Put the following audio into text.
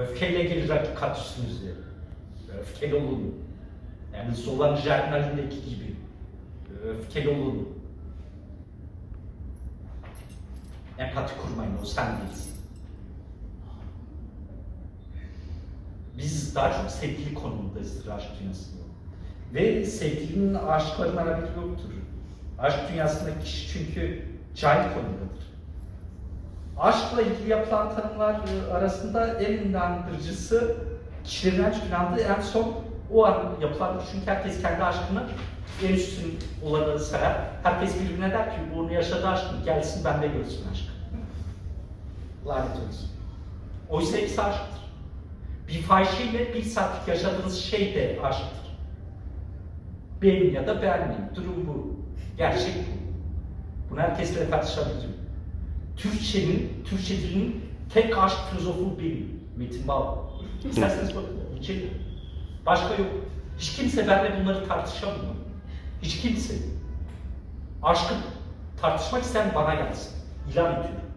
Öfkeyle gelir hakikat üstünüze. Öfkeli olun. Yani Zolan Jernal'indeki gibi. Öfkeli olun. Empati kurmayın, o sen değilsin. Biz daha çok sevgili konumundayızdır aşk dünyasında. Ve sevgilinin aşıklarından haberi yoktur. Aşk dünyasındaki kişi çünkü cahil konudadır. Aşkla ilgili yapılan tanımlar e, arasında en inandırıcısı kişilerin inandığı en son o an yapılandır. Çünkü herkes kendi aşkını en üstün olanı sayar. Herkes birbirine der ki bu yaşadığı aşkını gelsin bende görsün aşkı. Lanet olsun. Oysa hepsi aşktır. Bir fahişeyle bir saatlik yaşadığınız şey de aşktır. Benim ya da beğenmeyeyim. Durum bu. Gerçek bu. Bunu herkesle tartışabilirim. Türkçenin, Türkçe dilinin tek aşk filozofu benim. Metin Bal. İsterseniz bakın, incelin. Başka yok. Hiç kimse benimle bunları tartışamıyor. Hiç kimse. Aşkı tartışmak isteyen bana gelsin. İlan ediyorum.